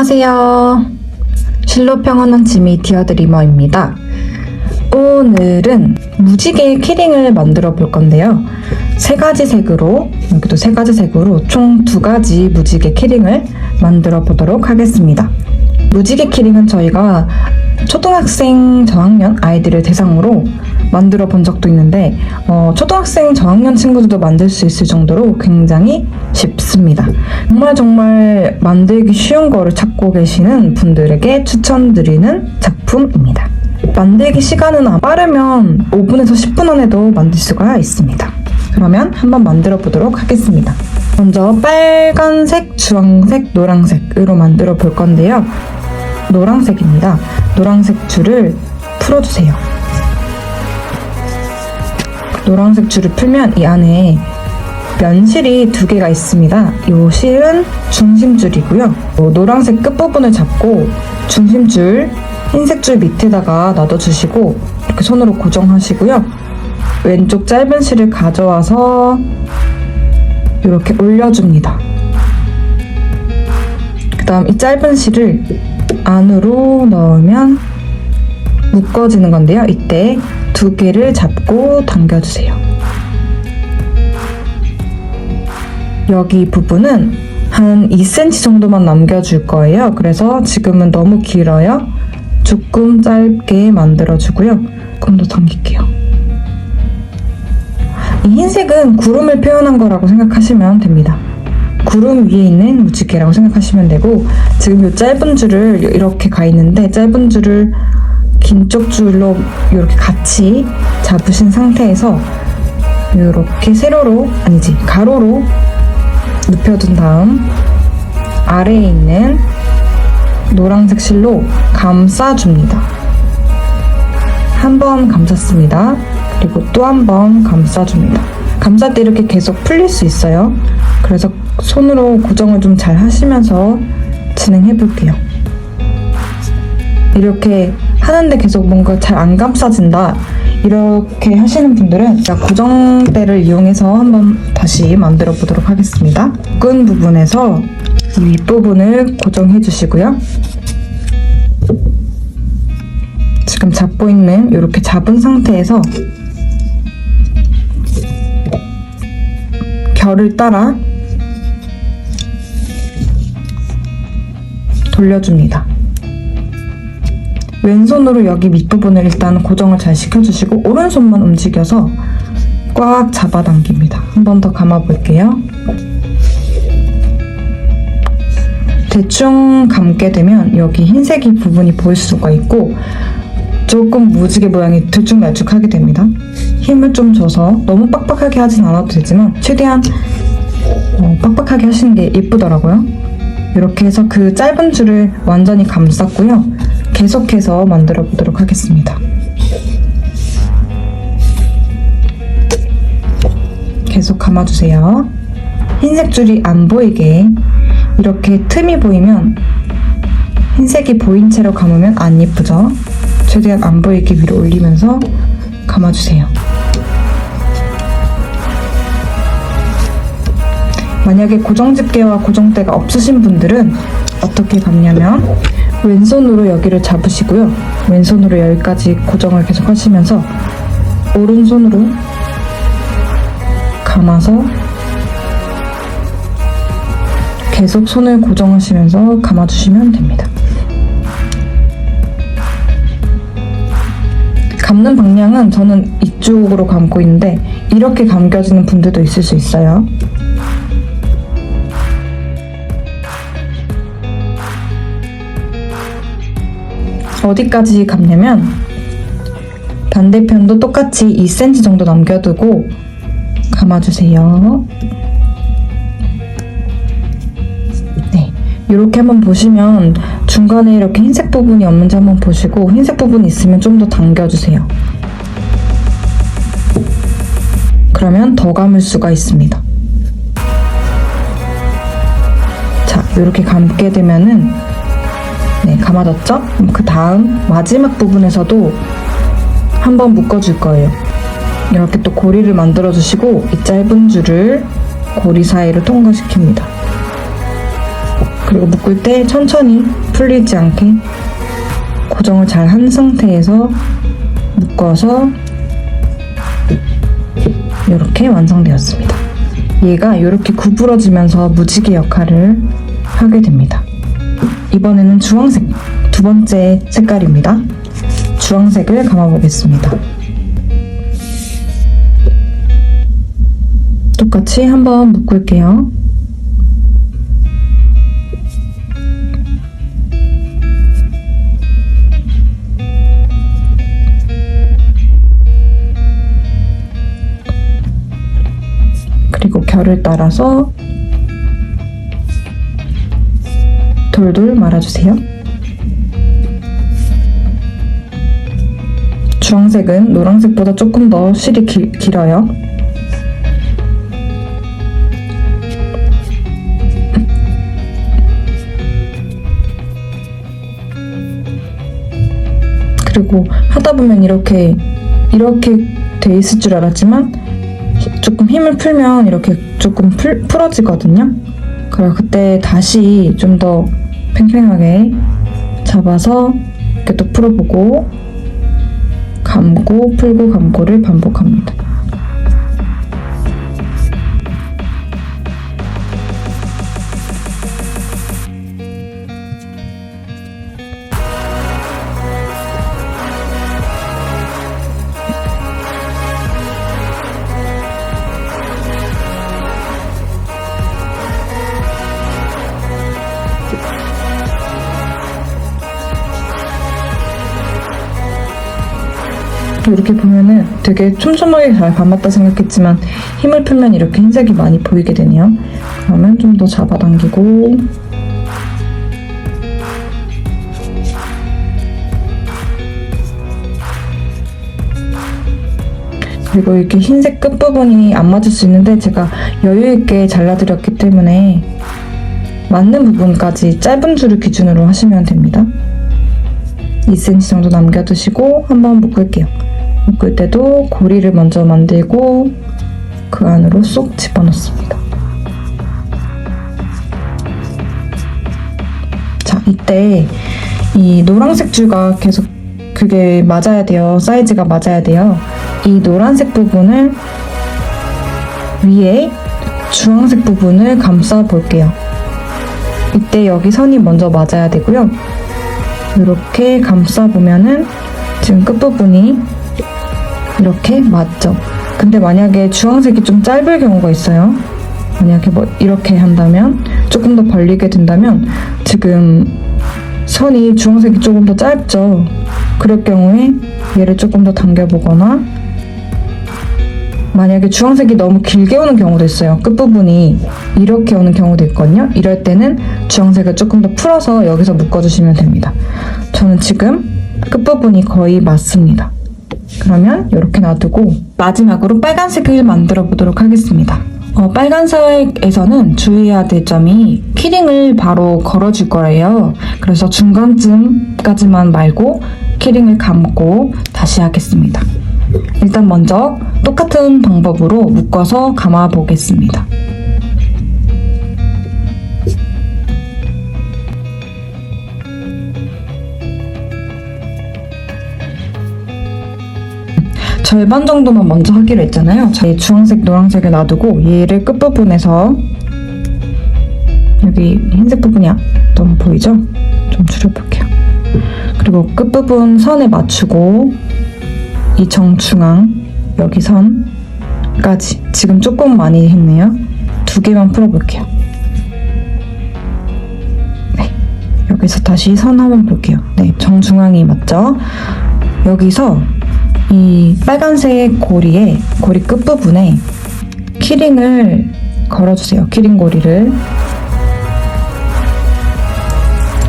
안녕하세요. 실로 평온한 지미 디어드리머입니다. 오늘은 무지개 키링을 만들어 볼 건데요. 세 가지 색으로, 여기도 세 가지 색으로 총 두 가지 무지개 키링을 만들어 보도록 하겠습니다. 무지개 키링은 저희가 초등학생 저학년 아이들을 대상으로 만들어 본 적도 있는데 어, 초등학생 저학년 친구들도 만들 수 있을 정도로 굉장히 쉽습니다. 정말 정말 만들기 쉬운 거를 찾고 계시는 분들에게 추천드리는 작품입니다. 만들기 시간은 아- 빠르면 5분에서 10분 안에도 만들 수가 있습니다. 그러면 한번 만들어 보도록 하겠습니다. 먼저 빨간색, 주황색, 노란색으로 만들어 볼 건데요. 노란색입니다. 노란색 줄을 풀어주세요. 노란색 줄을 풀면 이 안에 면실이 두 개가 있습니다. 이 실은 중심줄이고요. 어, 노란색 끝부분을 잡고 중심줄 흰색 줄 밑에다가 놔둬주시고 이렇게 손으로 고정하시고요. 왼쪽 짧은 실을 가져와서 이렇게 올려줍니다. 그 다음 이 짧은 실을 안으로 넣으면 묶어지는 건데요. 이때 두 개를 잡고 당겨주세요. 여기 부분은 한 2cm 정도만 남겨줄 거예요. 그래서 지금은 너무 길어요. 조금 짧게 만들어주고요. 조금 더 당길게요. 이 흰색은 구름을 표현한 거라고 생각하시면 됩니다. 구름 위에 있는 무지개라고 생각하시면 되고 지금 이 짧은 줄을 이렇게 가 있는데 짧은 줄을 긴 쪽 줄로 이렇게 같이 잡으신 상태에서 이렇게 세로로 아니지 가로로 눕혀둔 다음 아래에 있는 노란색 실로 감싸줍니다. 한 번 감쌌습니다. 그리고 또 한 번 감싸줍니다. 감쌀 때 이렇게 계속 풀릴 수 있어요. 그래서 손으로 고정을 좀 잘 하시면서 진행해 볼게요. 이렇게 하는데 계속 뭔가 잘 안 감싸진다. 이렇게 하시는 분들은 고정대를 이용해서 한번 다시 만들어 보도록 하겠습니다. 끈 부분에서 이 윗부분을 고정해 주시고요. 지금 잡고 있는 이렇게 잡은 상태에서 결을 따라 돌려줍니다. 왼손으로 여기 밑부분을 일단 고정을 잘 시켜주시고 오른손만 움직여서 꽉 잡아당깁니다. 한 번 더 감아볼게요. 대충 감게 되면 여기 흰색이 부분이 보일 수가 있고 조금 무지개 모양이 들쭉날쭉하게 됩니다. 힘을 좀 줘서 너무 빡빡하게 하진 않아도 되지만 최대한 어, 빡빡하게 하시는 게 예쁘더라고요. 이렇게 해서 그 짧은 줄을 완전히 감쌌고요. 계속해서 만들어 보도록 하겠습니다. 계속 감아주세요. 흰색 줄이 안 보이게 이렇게 틈이 보이면 흰색이 보인 채로 감으면 안 예쁘죠? 최대한 안 보이게 위로 올리면서 감아주세요. 만약에 고정집게와 고정대가 없으신 분들은 어떻게 감냐면 왼손으로 여기를 잡으시고요. 왼손으로 여기까지 고정을 계속 하시면서 오른손으로 감아서 계속 손을 고정하시면서 감아주시면 됩니다. 감는 방향은 저는 이쪽으로 감고 있는데 이렇게 감겨지는 분들도 있을 수 있어요. 어디까지 감냐면 반대편도 똑같이 2cm 정도 남겨두고 감아주세요. 네, 이렇게 한번 보시면 중간에 이렇게 흰색 부분이 없는지 한번 보시고 흰색 부분이 있으면 좀 더 당겨주세요. 그러면 더 감을 수가 있습니다. 자, 이렇게 감게 되면은 네, 감아졌죠? 그 다음 마지막 부분에서도 한번 묶어줄 거예요. 이렇게 또 고리를 만들어 주시고 이 짧은 줄을 고리 사이로 통과시킵니다. 그리고 묶을 때 천천히 풀리지 않게 고정을 잘 한 상태에서 묶어서 이렇게 완성되었습니다. 얘가 이렇게 구부러지면서 무지개 역할을 하게 됩니다. 이번에는 주황색 두 번째 색깔입니다. 주황색을 감아보겠습니다. 똑같이 한번 묶을게요. 그리고 결을 따라서 돌돌 말아주세요. 주황색은 노란색보다 조금 더 실이 길, 길어요. 그리고 하다 보면 이렇게 이렇게 돼 있을 줄 알았지만 조금 힘을 풀면 이렇게 조금 풀, 풀어지거든요. 그럼 그때 다시 좀더 팽팽하게 잡아서 이렇게 또 풀어보고 감고 풀고 감고를 반복합니다. 이렇게 보면은 되게 촘촘하게 잘 감았다 생각했지만 힘을 풀면 이렇게 흰색이 많이 보이게 되네요. 그러면 좀 더 잡아당기고 그리고 이렇게 흰색 끝부분이 안 맞을 수 있는데 제가 여유 있게 잘라드렸기 때문에 맞는 부분까지 짧은 줄을 기준으로 하시면 됩니다. 2cm 정도 남겨두시고 한번 묶을게요. 묶을 때도 고리를 먼저 만들고 그 안으로 쏙 집어넣습니다. 자, 이때 이 노란색 줄과 계속 그게 맞아야 돼요. 사이즈가 맞아야 돼요. 이 노란색 부분을 위에 주황색 부분을 감싸 볼게요. 이때 여기 선이 먼저 맞아야 되고요. 이렇게 감싸 보면은 지금 끝부분이 이렇게 맞죠? 근데 만약에 주황색이 좀 짧을 경우가 있어요. 만약에 뭐 이렇게 한다면 조금 더 벌리게 된다면 지금 선이 주황색이 조금 더 짧죠. 그럴 경우에 얘를 조금 더 당겨보거나 만약에 주황색이 너무 길게 오는 경우도 있어요. 끝부분이 이렇게 오는 경우도 있거든요. 이럴 때는 주황색을 조금 더 풀어서 여기서 묶어주시면 됩니다. 저는 지금 끝부분이 거의 맞습니다. 그러면 이렇게 놔두고 마지막으로 빨간색을 만들어 보도록 하겠습니다. 어, 빨간색에서는 주의해야 될 점이 키링을 바로 걸어줄 거예요. 그래서 중간쯤까지만 말고 키링을 감고 다시 하겠습니다. 일단 먼저 똑같은 방법으로 묶어서 감아 보겠습니다. 절반 정도만 먼저 하기로 했잖아요. 자, 이 주황색, 노란색을 놔두고 얘를 끝부분에서 여기 흰색 부분이 너무 보이죠? 좀 줄여볼게요. 그리고 끝부분 선에 맞추고 이 정중앙 여기 선까지 지금 조금 많이 했네요. 두 개만 풀어볼게요. 네, 여기서 다시 선 한번 볼게요. 네, 정중앙이 맞죠? 여기서 이 빨간색 고리에 고리 끝부분에 키링을 걸어주세요. 키링 고리를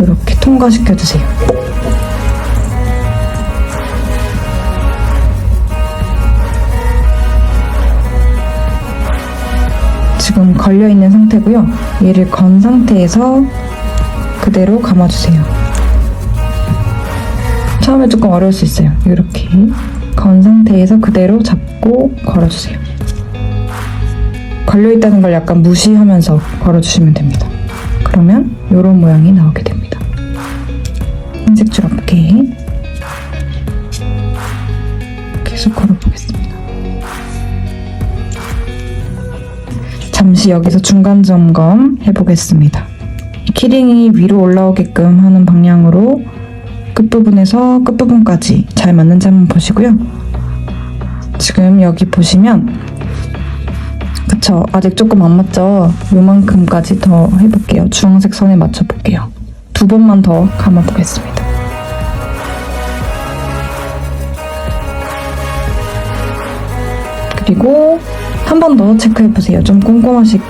이렇게 통과시켜 주세요. 지금 걸려 있는 상태고요. 얘를 건 상태에서 그대로 감아주세요. 처음에 조금 어려울 수 있어요. 이렇게 건 상태에서 그대로 잡고 걸어주세요. 걸려 있다는 걸 약간 무시하면서 걸어주시면 됩니다. 그러면 이런 모양이 나오게 됩니다. 흰색 줄 없게 계속 걸어보겠습니다. 잠시 여기서 중간 점검 해보겠습니다. 키링이 위로 올라오게끔 하는 방향으로 끝부분에서 끝부분까지 잘 맞는지 한번 보시고요. 지금 여기 보시면 그쵸 아직 조금 안 맞죠? 요만큼까지 더 해볼게요. 주황색 선에 맞춰볼게요. 두 번만 더 감아보겠습니다. 그리고 한 번 더 체크해보세요. 좀 꼼꼼하신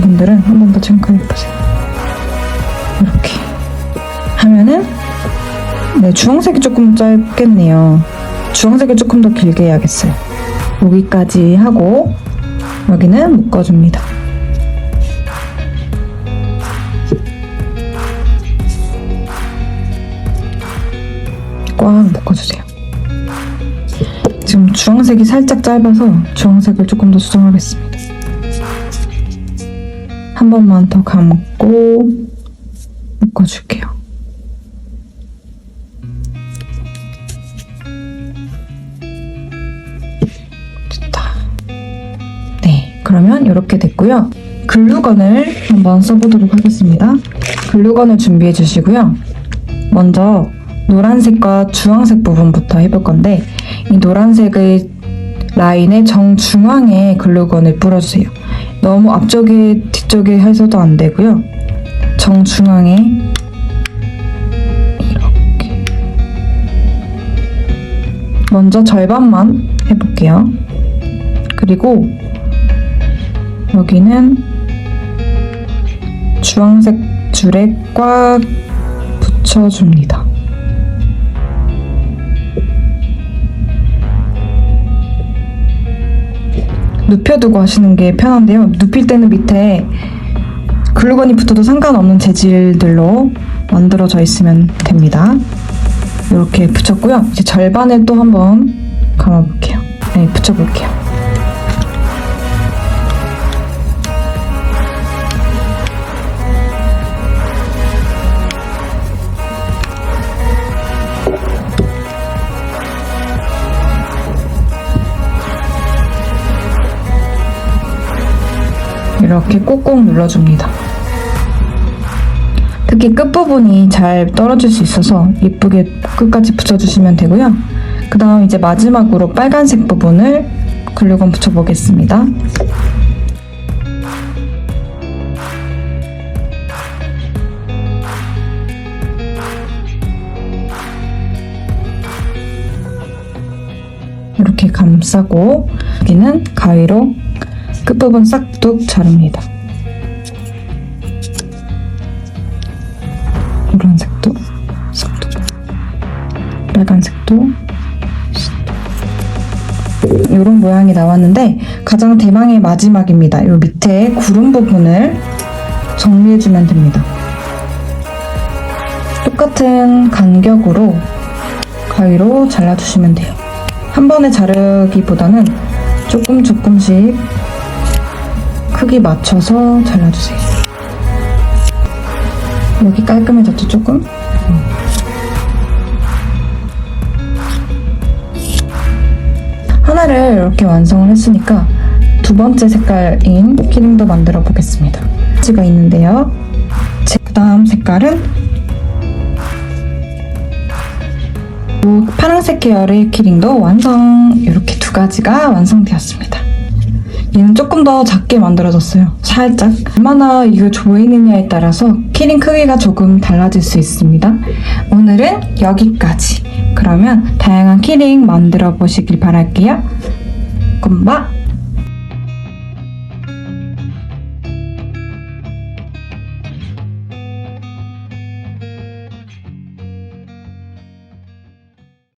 분들은 한 번 더 체크해보세요. 이렇게 하면은 네, 주황색이 조금 짧겠네요. 주황색을 조금 더 길게 해야겠어요. 여기까지 하고 여기는 묶어줍니다. 꽉 묶어주세요. 지금 주황색이 살짝 짧아서 주황색을 조금 더 수정하겠습니다. 한 번만 더 감고 묶어줄게요. 그러면 이렇게 됐고요. 글루건을 한번 써보도록 하겠습니다. 글루건을 준비해 주시고요. 먼저 노란색과 주황색 부분부터 해볼 건데 이 노란색의 라인의 정중앙에 글루건을 뿌려주세요. 너무 앞쪽에 뒤쪽에 해서도 안 되고요. 정중앙에 이렇게 먼저 절반만 해볼게요. 그리고 여기는 주황색 줄에 꽉 붙여줍니다. 눕혀두고 하시는 게 편한데요. 눕힐 때는 밑에 글루건이 붙어도 상관없는 재질들로 만들어져 있으면 됩니다. 이렇게 붙였고요. 이제 절반을 또 한번 감아볼게요. 네, 붙여볼게요. 이렇게 꾹꾹 눌러줍니다. 특히 끝부분이 잘 떨어질 수 있어서 예쁘게 끝까지 붙여주시면 되고요. 그 다음 이제 마지막으로 빨간색 부분을 글루건 붙여보겠습니다. 이렇게 감싸고 여기는 가위로 끝부분 싹둑 자릅니다. 노란색도 싹둑 빨간색도 이런 모양이 나왔는데 가장 대망의 마지막입니다. 이 밑에 구름 부분을 정리해주면 됩니다. 똑같은 간격으로 가위로 잘라주시면 돼요. 한 번에 자르기보다는 조금 조금씩 크기 맞춰서 잘라주세요. 여기 깔끔해졌죠, 조금? 하나를 이렇게 완성을 했으니까 두 번째 색깔인 키링도 만들어 보겠습니다. 지가 있는데요. 그 다음 색깔은 이 파란색 계열의 키링도 완성! 이렇게 두 가지가 완성되었습니다. 얘는 조금 더 작게 만들어졌어요. 살짝. 얼마나 이거 보이느냐에 따라서 키링 크기가 조금 달라질 수 있습니다. 오늘은 여기까지. 그러면 다양한 키링 만들어 보시길 바랄게요. 곰바